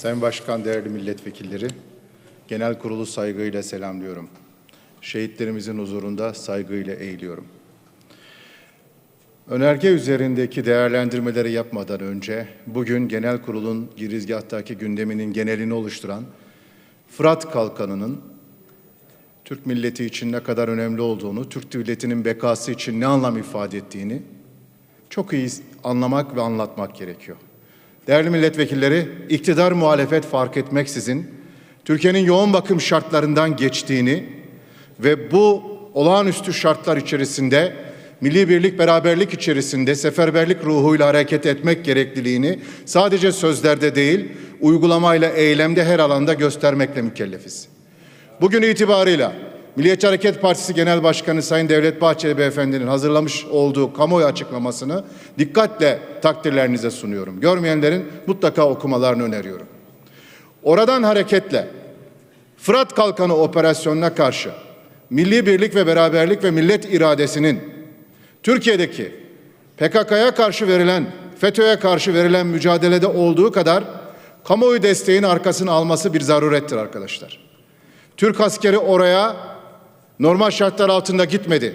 Sayın Başkan, değerli milletvekilleri, genel kurulu saygıyla selamlıyorum. Şehitlerimizin huzurunda saygıyla eğiliyorum. Önerge üzerindeki değerlendirmeleri yapmadan önce bugün genel kurulun girizgahtaki gündeminin genelini oluşturan Fırat Kalkanı'nın Türk milleti için ne kadar önemli olduğunu, Türk milletinin bekası için ne anlam ifade ettiğini çok iyi anlamak ve anlatmak gerekiyor. Değerli milletvekilleri, iktidar muhalefet fark etmeksizin Türkiye'nin yoğun bakım şartlarından geçtiğini ve bu olağanüstü şartlar içerisinde milli birlik beraberlik içerisinde seferberlik ruhuyla hareket etmek gerekliliğini sadece sözlerde değil, uygulamayla, eylemde her alanda göstermekle mükellefiz. Bugün itibarıyla Milliyetçi Hareket Partisi Genel Başkanı Sayın Devlet Bahçeli Beyefendi'nin hazırlamış olduğu kamuoyu açıklamasını dikkatle takdirlerinize sunuyorum. Görmeyenlerin mutlaka okumalarını öneriyorum. Oradan hareketle Fırat Kalkanı operasyonuna karşı milli birlik ve beraberlik ve millet iradesinin Türkiye'deki PKK'ya karşı verilen, FETÖ'ye karşı verilen mücadelede olduğu kadar kamuoyu desteğinin arkasını alması bir zarurettir arkadaşlar. Türk askeri oraya normal şartlar altında gitmedi.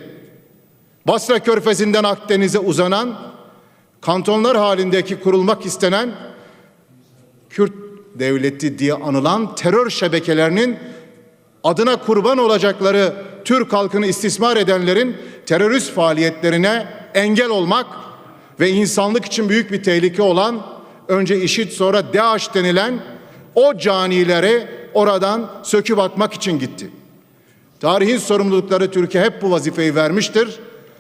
Basra Körfezi'nden Akdeniz'e uzanan kantonlar halindeki kurulmak istenen Kürt devleti diye anılan terör şebekelerinin adına kurban olacakları Türk halkını istismar edenlerin terörist faaliyetlerine engel olmak ve insanlık için büyük bir tehlike olan önce IŞİD sonra DAEŞ denilen o canileri oradan söküp atmak için gitti. Tarihin sorumlulukları Türkiye hep bu vazifeyi vermiştir.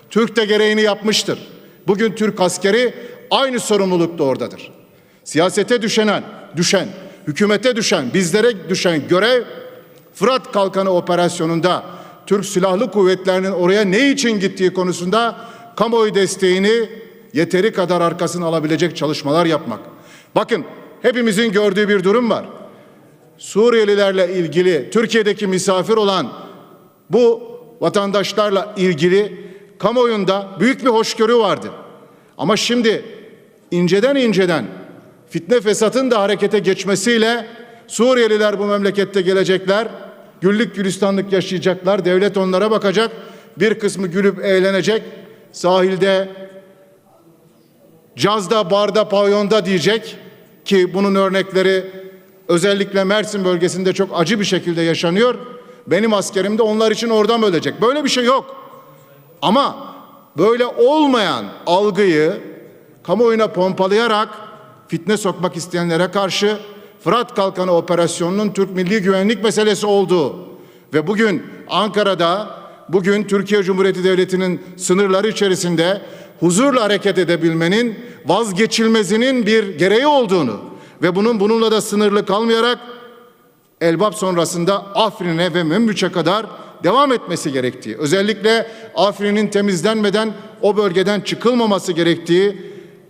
Türk de gereğini yapmıştır. Bugün Türk askeri aynı sorumlulukta oradadır. Siyasete düşen, düşen, hükümete düşen, bizlere düşen görev Fırat Kalkanı operasyonunda Türk Silahlı Kuvvetleri'nin oraya ne için gittiği konusunda kamuoyu desteğini yeteri kadar arkasına alabilecek çalışmalar yapmak. Bakın hepimizin gördüğü bir durum var. Suriyelilerle ilgili Türkiye'deki misafir olan bu vatandaşlarla ilgili kamuoyunda büyük bir hoşgörü vardı. Ama şimdi inceden inceden fitne fesatın da harekete geçmesiyle Suriyeliler bu memlekette gelecekler. Güllük gülistanlık yaşayacaklar. Devlet onlara bakacak. Bir kısmı gülüp eğlenecek. Sahilde cazda, barda, pavyonda diyecek ki bunun örnekleri özellikle Mersin bölgesinde çok acı bir şekilde yaşanıyor. Benim askerim de onlar için orada mı ölecek? Böyle bir şey yok. Ama böyle olmayan algıyı kamuoyuna pompalayarak fitne sokmak isteyenlere karşı Fırat Kalkanı operasyonunun Türk milli güvenlik meselesi olduğu ve bugün Ankara'da bugün Türkiye Cumhuriyeti Devleti'nin sınırları içerisinde huzurla hareket edebilmenin vazgeçilmezinin bir gereği olduğunu ve bunun bununla da sınırlı kalmayarak Elbap sonrasında Afrin'e ve Memlük'e kadar devam etmesi gerektiği, özellikle Afrin'in temizlenmeden o bölgeden çıkılmaması gerektiği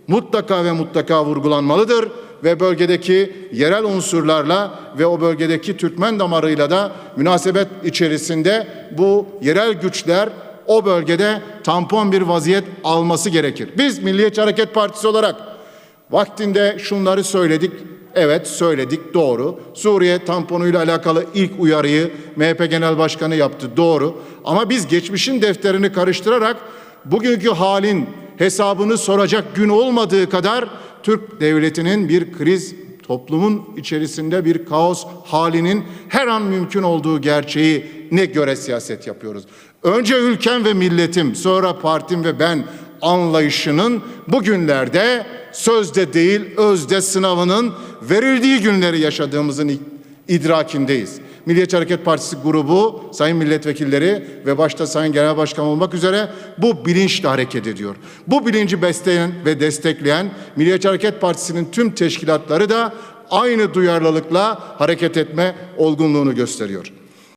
mutlaka ve mutlaka vurgulanmalıdır ve bölgedeki yerel unsurlarla ve o bölgedeki Türkmen damarıyla da münasebet içerisinde bu yerel güçler o bölgede tampon bir vaziyet alması gerekir. Biz Milliyetçi Hareket Partisi olarak vaktinde şunları söyledik. Evet söyledik doğru. Suriye tamponuyla alakalı ilk uyarıyı MHP Genel Başkanı yaptı doğru. Ama biz geçmişin defterini karıştırarak bugünkü halin hesabını soracak gün olmadığı kadar Türk devletinin bir kriz toplumun içerisinde bir kaos halinin her an mümkün olduğu gerçeği ne göre siyaset yapıyoruz. Önce ülkem ve milletim, sonra partim ve ben anlayışının bugünlerde sözde değil özde sınavının verildiği günleri yaşadığımızın idrakindeyiz. Milliyetçi Hareket Partisi grubu, sayın milletvekilleri ve başta sayın genel başkan olmak üzere bu bilinçle hareket ediyor. Bu bilinci besleyen ve destekleyen Milliyetçi Hareket Partisi'nin tüm teşkilatları da aynı duyarlılıkla hareket etme olgunluğunu gösteriyor.